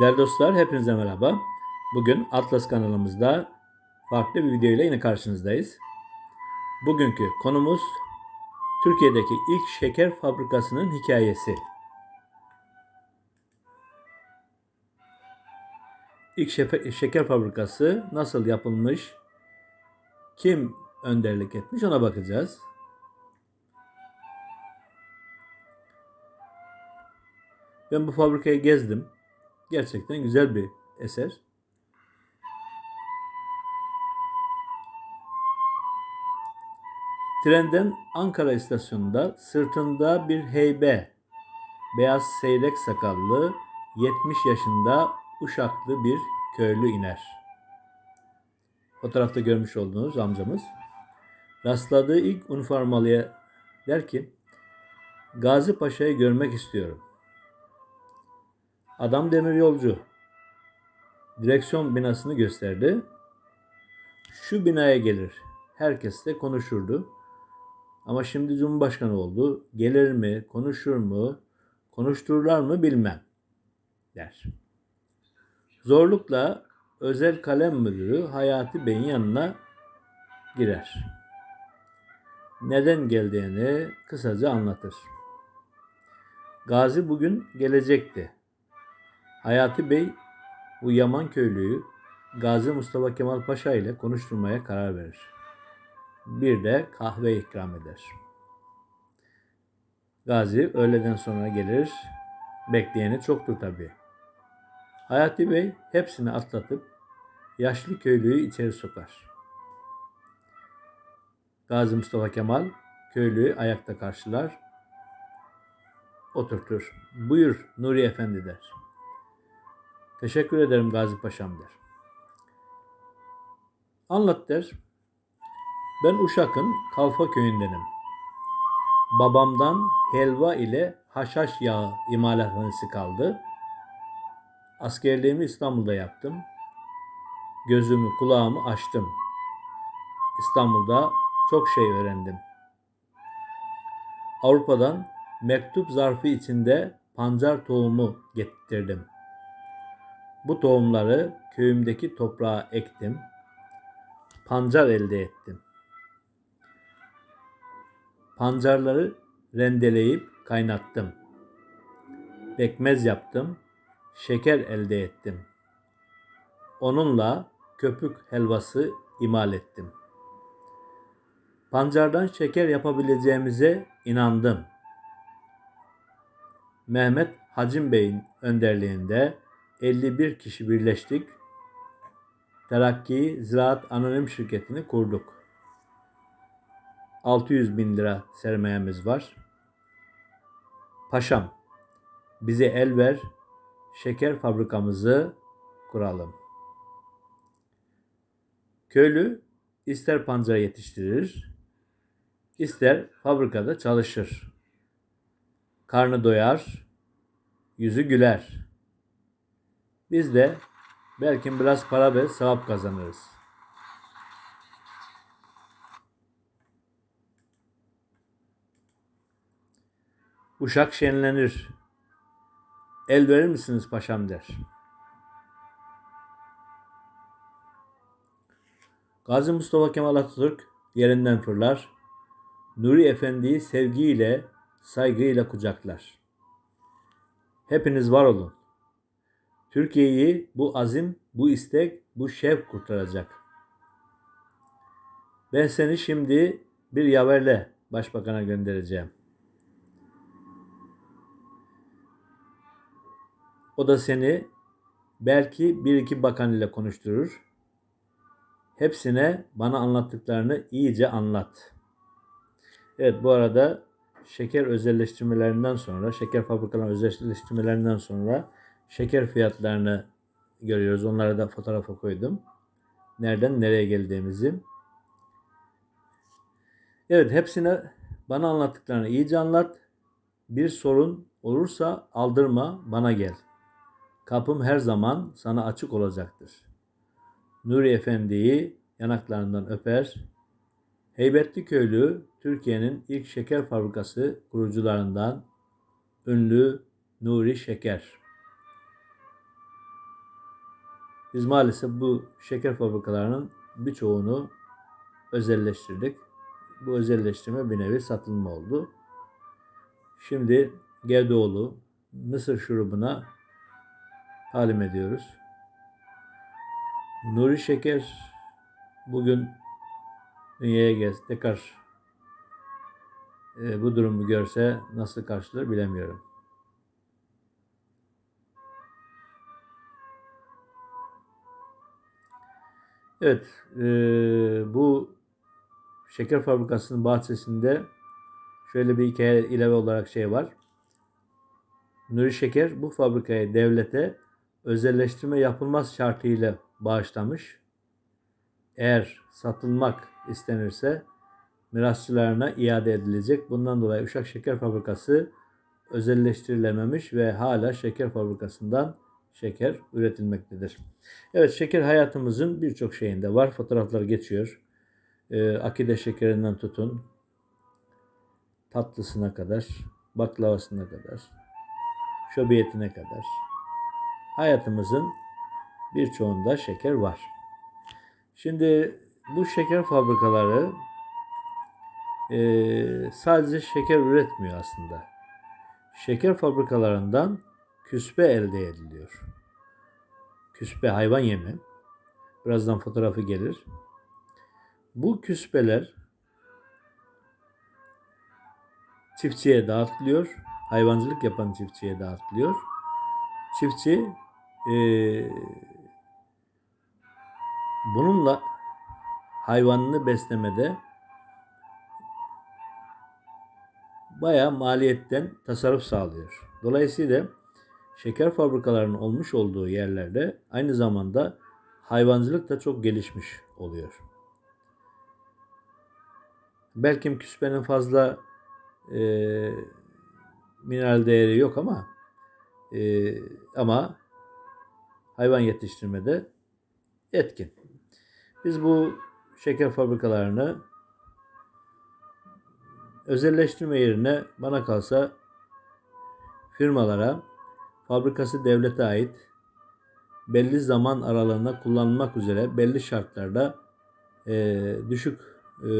Değerli dostlar hepinize merhaba. Bugün Atlas kanalımızda farklı bir video ile yine karşınızdayız. Bugünkü konumuz Türkiye'deki ilk şeker fabrikasının hikayesi. İlk şeker fabrikası nasıl yapılmış, kim önderlik etmiş ona bakacağız. Ben bu fabrikayı gezdim. Gerçekten güzel bir eser. Trenden Ankara istasyonunda sırtında bir heybe, beyaz seyrek sakallı, 70 yaşında Uşaklı bir köylü iner. Fotoğrafta görmüş olduğunuz amcamız. Rastladığı ilk üniformalıya der ki, Gazi Paşa'yı görmek istiyorum. Adam demir yolcu. Direksiyon binasını gösterdi. Şu binaya gelir. Herkes de konuşurdu. Ama şimdi Cumhurbaşkanı oldu. Gelir mi, konuşur mu, konuştururlar mı bilmem der. Zorlukla özel kalem müdürü Hayati Bey'in yanına girer. Neden geldiğini kısaca anlatır. Gazi bugün gelecekti. Hayati Bey bu Yaman köylüyü Gazi Mustafa Kemal Paşa ile konuşturmaya karar verir. Bir de kahve ikram eder. Gazi öğleden sonra gelir. Bekleyeni çoktur tabii. Hayati Bey hepsini atlatıp yaşlı köylüyü içeri sokar. Gazi Mustafa Kemal köylüyü ayakta karşılar. Oturtur. Buyur Nuri Efendi der. Teşekkür ederim Gazi Paşam der. Anlat der. Ben Uşak'ın Kalfa köyündenim. Babamdan helva ile haşhaş yağı imalathanesi kaldı. Askerliğimi İstanbul'da yaptım. Gözümü kulağımı açtım. İstanbul'da çok şey öğrendim. Avrupa'dan mektup zarfı içinde pancar tohumu getirdim. Bu tohumları köyümdeki toprağa ektim. Pancar elde ettim. Pancarları rendeleyip kaynattım. Pekmez yaptım. Şeker elde ettim. Onunla köpük helvası imal ettim. Pancardan şeker yapabileceğimize inandım. Mehmet Hacim Bey'in önderliğinde 51 kişi birleştik. Terakki Ziraat Anonim Şirketi'ni kurduk. 600 bin lira sermayemiz var. Paşam, bize el ver, şeker fabrikamızı kuralım. Köylü ister pancar yetiştirir, ister fabrikada çalışır. Karnı doyar, yüzü güler. Biz de belki biraz para ve sevap kazanırız. Uşak şenlenir. El verir misiniz paşam der. Gazi Mustafa Kemal Atatürk yerinden fırlar. Nuri Efendi'yi sevgiyle, saygıyla kucaklar. Hepiniz var olun. Türkiye'yi bu azim, bu istek, bu şevk kurtaracak. Ben seni şimdi bir yaverle başbakana göndereceğim. O da seni belki bir iki bakan ile konuşturur. Hepsine bana anlattıklarını iyice anlat. Evet bu arada şeker özelleştirmelerinden sonra, şeker fabrikalarının özelleştirmelerinden sonra şeker fiyatlarını görüyoruz. Onları da fotoğrafa koydum. Nereden nereye geldiğimizi. Evet hepsine bana anlattıklarını iyice anlat. Bir sorun olursa aldırma bana gel. Kapım her zaman sana açık olacaktır. Nuri Efendi'yi yanaklarından öper. Heybetli köylü Türkiye'nin ilk şeker fabrikası kurucularından ünlü Nuri Şeker. Biz maalesef bu şeker fabrikalarının birçoğunu özelleştirdik. Bu özelleştirme bir nevi satılma oldu. Şimdi Gevdeoğlu mısır şurubuna talim ediyoruz. Nuri Şeker bugün dünyaya gez tekrar e, bu durumu görse nasıl karşılar bilemiyorum. Evet, e, bu şeker fabrikasının bahçesinde şöyle bir hikaye ilave olarak şey var. Nuri Şeker bu fabrikayı devlete özelleştirme yapılmaz şartıyla bağışlamış. Eğer satılmak istenirse mirasçılarına iade edilecek. Bundan dolayı Uşak Şeker Fabrikası özelleştirilememiş ve hala şeker fabrikasından şeker üretilmektedir. Evet şeker hayatımızın birçok şeyinde var. Fotoğraflar geçiyor. Ee, akide şekerinden tutun tatlısına kadar, baklavasına kadar, şöbiyetine kadar hayatımızın birçoğunda şeker var. Şimdi bu şeker fabrikaları e, sadece şeker üretmiyor aslında. Şeker fabrikalarından küspe elde ediliyor. Küspe hayvan yemi. Birazdan fotoğrafı gelir. Bu küspeler çiftçiye dağıtılıyor. Hayvancılık yapan çiftçiye dağıtılıyor. Çiftçi e, bununla hayvanını beslemede bayağı maliyetten tasarruf sağlıyor. Dolayısıyla şeker fabrikalarının olmuş olduğu yerlerde aynı zamanda hayvancılık da çok gelişmiş oluyor. Belki küspenin fazla e, mineral değeri yok ama e, ama hayvan yetiştirmede etkin. Biz bu şeker fabrikalarını özelleştirme yerine bana kalsa firmalara fabrikası devlete ait belli zaman aralığında kullanılmak üzere belli şartlarda e, düşük e,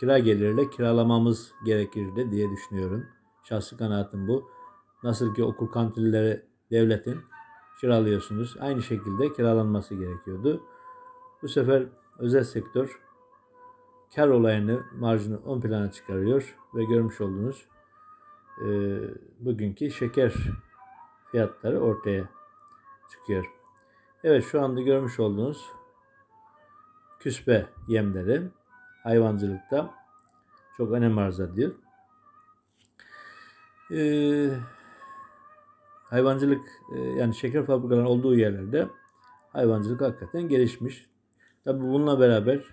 kira geliriyle kiralamamız gerekirdi diye düşünüyorum. Şahsi kanaatim bu. Nasıl ki okul kantinleri devletin kiralıyorsunuz. Aynı şekilde kiralanması gerekiyordu. Bu sefer özel sektör kar olayını, marjını ön plana çıkarıyor ve görmüş olduğunuz e, bugünkü şeker fiyatları ortaya çıkıyor. Evet şu anda görmüş olduğunuz küspe yemleri hayvancılıkta çok önem arz ediyor. Ee, hayvancılık e, yani şeker fabrikalarının olduğu yerlerde hayvancılık hakikaten gelişmiş. Tabi bununla beraber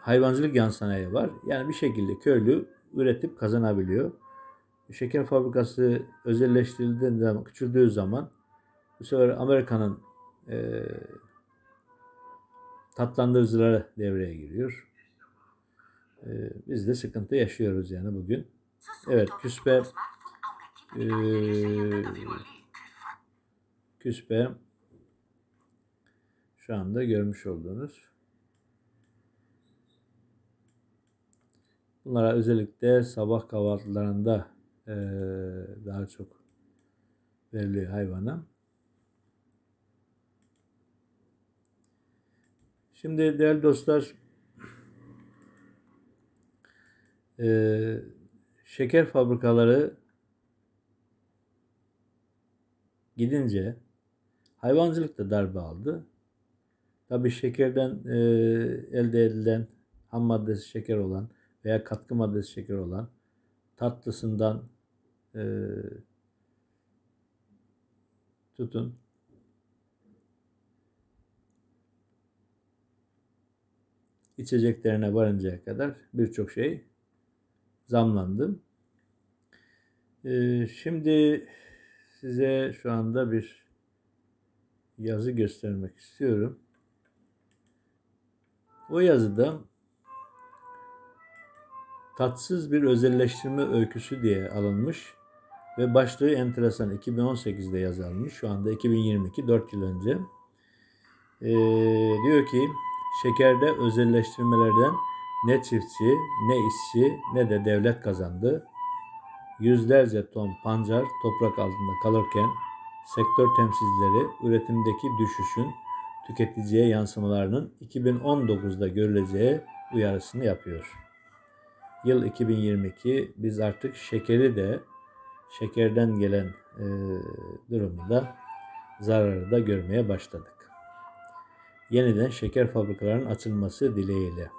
hayvancılık yan sanayi var. Yani bir şekilde köylü üretip kazanabiliyor. Şeker fabrikası özelleştirildiği zaman, küçüldüğü zaman bu sefer Amerika'nın e, tatlandırıcıları devreye giriyor. E, biz de sıkıntı yaşıyoruz yani bugün. Evet küspe e, küspe şu anda görmüş olduğunuz bunlara özellikle sabah kahvaltılarında e, daha çok veriliyor hayvana. Şimdi değerli dostlar e, şeker fabrikaları gidince hayvancılık da darbe aldı. Tabi şekerden e, elde edilen ham maddesi şeker olan veya katkı maddesi şeker olan tatlısından e, tutun içeceklerine varıncaya kadar birçok şey zamlandı. Ee, şimdi size şu anda bir yazı göstermek istiyorum. O yazıda tatsız bir özelleştirme öyküsü diye alınmış ve başlığı enteresan 2018'de yazılmış. Şu anda 2022 4 yıl önce. Ee, diyor ki şekerde özelleştirmelerden ne çiftçi, ne işçi, ne de devlet kazandı. Yüzlerce ton pancar toprak altında kalırken sektör temsilcileri üretimdeki düşüşün tüketiciye yansımalarının 2019'da görüleceği uyarısını yapıyor. Yıl 2022 biz artık şekeri de şekerden gelen e, durumu zararı da görmeye başladık. Yeniden şeker fabrikalarının açılması dileğiyle.